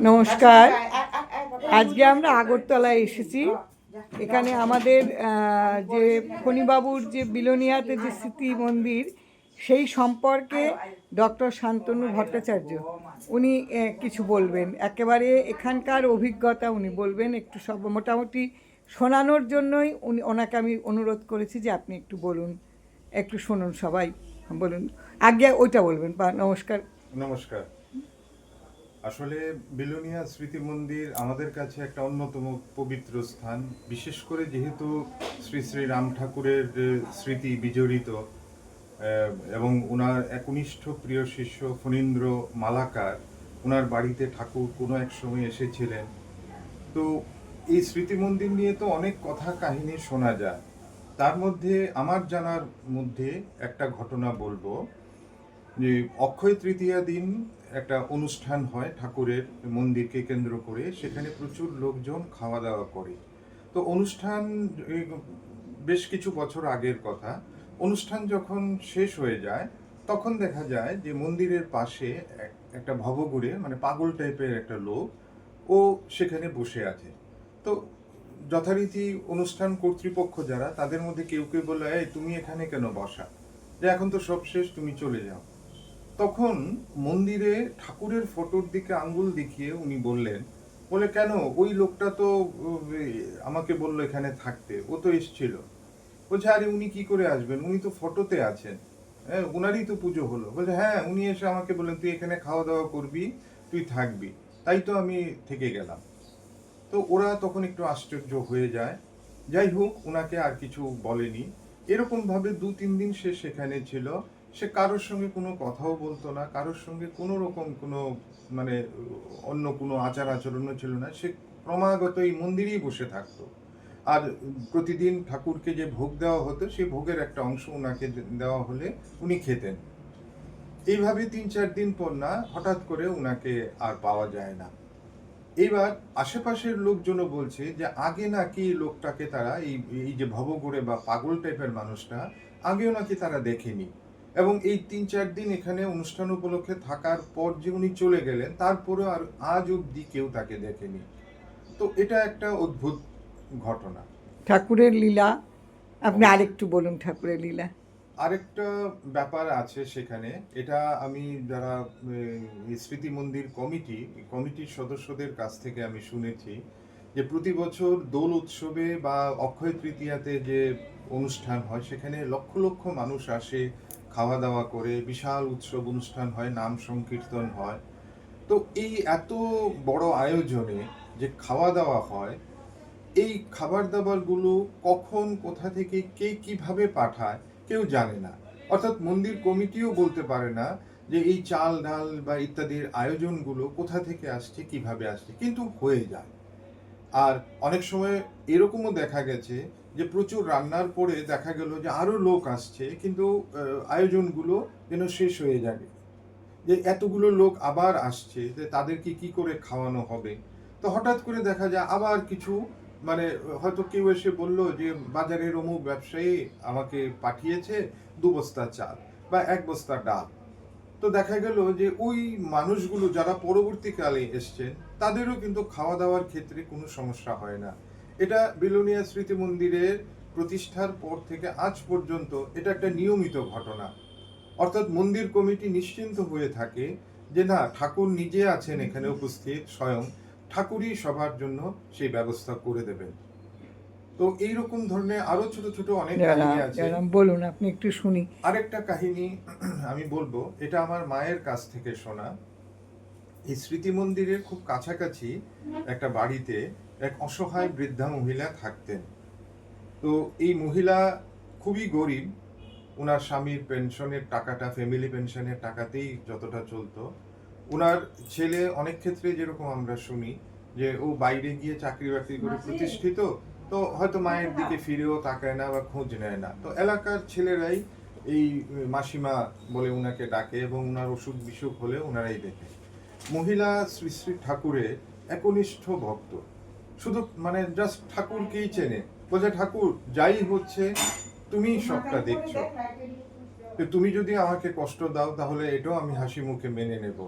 নমস্কার। আজকে আমরা আগরতলায় এসেছি। এখানে আমাদের যে ফণিবাবুর যে বিলোনিয়াতে যে স্মৃতি মন্দির সেই সম্পর্কে ডক্টর শান্তনু ভট্টাচার্য। উনি কিছু বলবেন। একেবারে এখানকার অভিজ্ঞতা উনি বলবেন। একটু সব মোটামুটি শোনানোর জন্যই উনি ওনাকে আমি অনুরোধ করেছি যে আপনি একটু বলুন। একটু শুনুন সবাই বলুন। আগে ওইটা বলবেন। বা নমস্কার। নমস্কার। আসলে বিলোনিয়া স্মৃতি মন্দির আমাদের কাছে একটা অন্যতম পবিত্র স্থান। বিশেষ করে যেহেতু শ্রী শ্রী রাম ঠাকুরের স্মৃতি বিজড়িত এবং ওনার একনিষ্ঠ প্রিয় শিষ্য ফণীন্দ্র মালাকার ওনার বাড়িতে ঠাকুর কোনো এক সময় এসেছিলেন। তো এই স্মৃতি মন্দির নিয়ে তো অনেক কথা কাহিনী শোনা যায়। তার মধ্যে আমার জানার মধ্যে একটা ঘটনা বলব যে অক্ষয় তৃতীয়া দিন একটা অনুষ্ঠান হয় ঠাকুরের মন্দিরকে কেন্দ্র করে, সেখানে প্রচুর লোকজন খাওয়া দাওয়া করে। তো অনুষ্ঠান বেশ কিছু বছর আগের কথা। অনুষ্ঠান যখন শেষ হয়ে যায়, তখন দেখা যায় যে মন্দিরের পাশে এক- একটা ভবঘুরে মানে পাগল টাইপের একটা লোক, ও সেখানে বসে আছে। তো যথারীতি অনুষ্ঠান কর্তৃপক্ষ যারা, তাদের মধ্যে কেউ কেউ বলে, এই তুমি এখানে কেন বসা? যে এখন তো সব শেষ, তুমি চলে যাও। তখন মন্দিরে ঠাকুরের ফটোর দিকে আঙ্গুল দেখিয়ে উনি বললেন, বলে, কেন? ওই লোকটা তো আমাকে বলল এখানে থাকতে। ও তো এসছিল। বলছে, আরে, উনি কি করে আসবেন? উনি তো ফটোতে আছেন। হ্যাঁ উনারই তো পুজো হলো। বলছে হ্যাঁ উনি এসে আমাকে বললেন, তুই এখানে খাওয়া দাওয়া করবি, তুই থাকবি। তাই তো আমি থেকে গেলাম। তো ওরা তখন একটু আশ্চর্য হয়ে যায়। যাই হোক ওনাকে আর কিছু বলেনি। এরকম ভাবে দু তিন দিন সে সেখানে ছিল। সে কারোর সঙ্গে কোনো কথাও বলতো না, কারোর সঙ্গে কোনো রকম কোনো মানে অন্য কোনো আচার আচরণও ছিল না, সে ক্রমাগত এই মন্দিরেই বসে থাকতো। আর প্রতিদিন ঠাকুরকে যে ভোগ দেওয়া হতো সেই ভোগের একটা অংশ ওনাকে দেওয়া হলে উনি খেতেন। এইভাবে তিন চার দিন পর না, হঠাৎ করে ওনাকে আর পাওয়া যায় না। এইবার আশেপাশের লোকজনও বলছে যে, আগে নাকি লোকটাকে তারা এই এই যে ভবঘুরে বা পাগল টাইপের মানুষটা, আগেও নাকি তারা দেখেনি। এবং এই তিন চার দিন এখানে অনুষ্ঠান উপলক্ষে থাকার পর যে উনি চলে গেলেন তারপরে আর আজ অব্দি কেউ তাকে দেখেনি। তো এটা একটা অদ্ভুত ঘটনা। ঠাকুরের লীলা আপনি আরেকটু বলুন ঠাকুরের লীলা। আরেকটা ব্যাপার আছে সেখানে এটা আমি যারা স্মৃতি মন্দির কমিটি কমিটির সদস্যদের কাছ থেকে আমি শুনেছি যে প্রতি বছর দোল উৎসবে বা অক্ষয় তৃতীয়াতে যে অনুষ্ঠান হয় সেখানে লক্ষ লক্ষ মানুষ আসে খাওয়া দাওয়া করে, বিশাল উৎসব অনুষ্ঠান হয়, নাম সংকীর্তন হয়। তো এই এত বড় আয়োজনে যে খাওয়া দাওয়া হয়, এই খাবার দাবারগুলো কখন, কোথা থেকে, কে কীভাবে পাঠায়, কেউ জানে না। অর্থাৎ মন্দির কমিটিও বলতে পারে না যে এই চাল ডাল বা ইত্যাদির আয়োজনগুলো কোথা থেকে আসছে, কীভাবে আসছে, কিন্তু হয়ে যায়। আর অনেক সময় এরকমও দেখা গেছে যে প্রচুর রান্নার পরে দেখা গেল যে আরও লোক আসছে, কিন্তু আয়োজনগুলো যেন শেষ হয়ে যাবে। যে এতগুলো লোক আবার আসছে যে তাদেরকে কি করে খাওয়ানো হবে? তো হঠাৎ করে দেখা যায় আবার কিছু মানে হয়তো কেউ এসে বলল যে বাজারের অমুক ব্যবসায়ী আমাকে পাঠিয়েছে দু বস্তা চাল বা এক বস্তা ডাল। তো দেখা গেল যে ওই মানুষগুলো যারা পরবর্তীকালে এসছেন তাদেরও কিন্তু খাওয়া দাওয়ার ক্ষেত্রে কোনো সমস্যা হয় না। এটা বিলোনিয়া স্মৃতি মন্দিরের প্রতিষ্ঠার পর থেকে আজ পর্যন্ত এটা একটা নিয়মিত ঘটনা। অর্থাৎ মন্দির কমিটি নিশ্চিন্ত হয়ে থাকে যে না, ঠাকুর নিজে আছেন এখানে উপস্থিত, স্বয়ং ঠাকুরই সবার জন্য সেই ব্যবস্থা করে দেবেন। তো এইরকম ধরনের আরও ছোট ছোট অনেক কাহিনী আছে। বলুন আপনি একটু শুনি। আরেকটা কাহিনী আমি বলব এটা আমার মায়ের কাছ থেকে শোনা। এই স্মৃতি মন্দিরের খুব কাছাকাছি একটা বাড়িতে এক অসহায় বৃদ্ধা মহিলা থাকতেন। তো এই মহিলা খুবই গরিব ওনার স্বামীর পেনশনের টাকাটা ফ্যামিলি পেনশনের টাকাতেই যতটা চলতো। ওনার ছেলে অনেক ক্ষেত্রে যেরকম আমরা শুনি যে ও বাইরে গিয়ে চাকরি বাকরি করে প্রতিষ্ঠিত তো হয়তো মায়ের দিকে ফিরেও তাকায় না বা খোঁজ নেয় না। তো এলাকার ছেলেরাই এই মাসিমা বলে উনাকে ডাকে এবং উনার অসুখ বিসুখ হলে ওনারাই দেখে। মহিলা শ্রী শ্রী ঠাকুরের একনিষ্ঠ ভক্ত। শুধু মানে জাস্ট ঠাকুরকেই চেনে। বলছে ঠাকুর যাই হচ্ছে তুমি সবটা দেখছ। তো তুমি যদি আমাকে কষ্ট দাও তাহলে এটাও আমি হাসি মুখে মেনে নেব।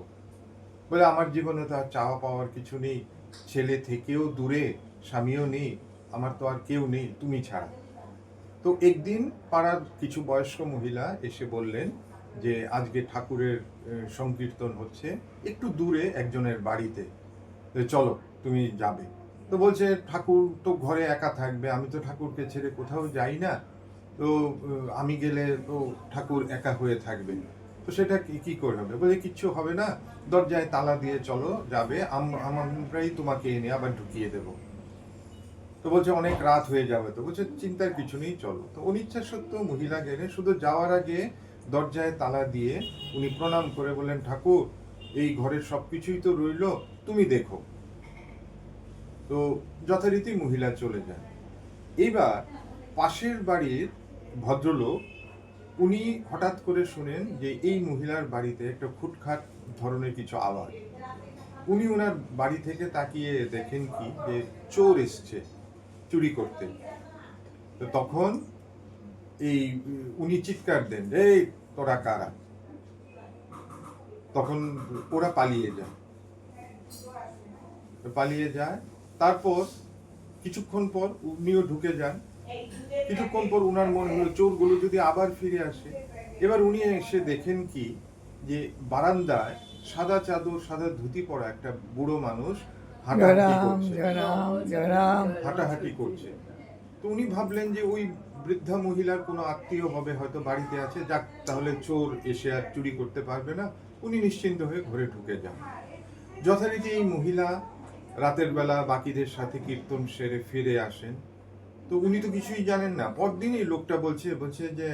বলে আমার জীবনে তো আর চাওয়া পাওয়ার কিছু নেই। ছেলে থেকেও দূরে স্বামীও নেই। আমার তো আর কেউ নেই, তুমি ছাড়া। তো একদিন পাড়ার কিছু বয়স্ক মহিলা এসে বললেন যে, আজকে ঠাকুরের সংকীর্তন হচ্ছে একটু দূরে একজনের বাড়িতে। চলো, তুমি যাবে। তো বলছে, ঠাকুর তো ঘরে একা থাকবে, আমি তো ঠাকুরকে ছেড়ে কোথাও যাই না। তো আমি গেলে তো ঠাকুর একা হয়ে থাকবে। তো সেটা কি কি করে হবে? বলে, কিচ্ছু হবে না, দরজায় তালা দিয়ে চলো, যাবে। আম- আমরাই তোমাকে এনে আবার ঢুকিয়ে দেবো। তো বলছে, অনেক রাত হয়ে যাবে। তো বলছে, চিন্তার কিছু নেই, চলো। তো অনিচ্ছা সত্ত্বেও মহিলা গেলে শুধু যাওয়ার আগে দরজায় তালা দিয়ে উনি প্রণাম করে বললেন, ঠাকুর, এই ঘরের সবকিছুই তো রইল, তুমি দেখো। তো যথারীতি মহিলা চলে যায় এইবার পাশের বাড়ির ভদ্রলোক, উনি হঠাৎ করে শুনেন যে এই মহিলার বাড়িতে একটা খুটখাট ধরনের কিছু আওয়াজ। উনি ওনার বাড়ি থেকে তাকিয়ে দেখেন কি, যে চোর এসছে। চুরি করতে তো তখন এই, উনি চিৎকার দেন, এই, তোরা কারা? তখন ওরা পালিয়ে যায়। পালিয়ে যায়। তারপর কিছুক্ষণ পর উনিও ঢুকে যান। কিছুক্ষণ পর উনার মনে হলো, চোরগুলো যদি আবার ফিরে আসে। এবার উনি এসে দেখেন কি, যে বারান্দায় সাদা চাদর, সাদা ধুতি পরা একটা বুড়ো মানুষ জয়রাম জয়রাম জয়রাম হাঁটাহাঁটি করছে। তো উনি ভাবলেন যে ওই বৃদ্ধা মহিলার কোনো আত্মীয় হবে হয়তো বাড়িতে আছে যাক তাহলে চোর এসে আর চুরি করতে পারবে না। উনি নিশ্চিন্ত হয়ে ঘরে ঢুকে যান। যথারীতি এই মহিলা রাতের বেলা বাকিদের সাথে কীর্তন সেরে ফিরে আসেন। তো উনি তো কিছুই জানেন না। পরদিনই লোকটা বলছে বলছে যে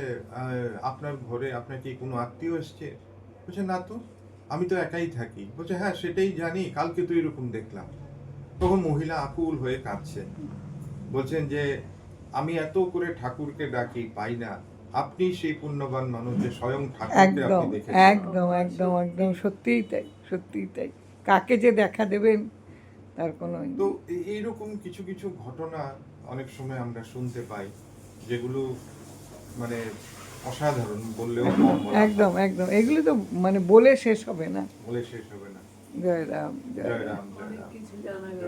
আপনার ঘরে আপনার কি কোনো আত্মীয় এসছে? বলছে না তো আমি তো একাই থাকি। বলছে হ্যাঁ সেটাই জানি কালকে তো এরকম দেখলাম। তখন মহিলা আকুল হয়ে কাঁদছেন। বলছেন যে আমি এত করে ঠাকুরকে ডাকি পাই না। আপনি সেই পুণ্যবান মানুষ যে স্বয়ং একদম একদম একদম একদম। সত্যিই তাই সত্যিই তাই। কাকে যে দেখা দেবেন তার কোনো তো এইরকম কিছু কিছু ঘটনা অনেক সময় আমরা শুনতে পাই যেগুলো মানে অসাধারণ বললেও। একদম একদম। এগুলো তো মানে বলে শেষ হবে না। বলে শেষ হবে না। জয় রাম জয় রাম জয় রাম কিছু জানা গেল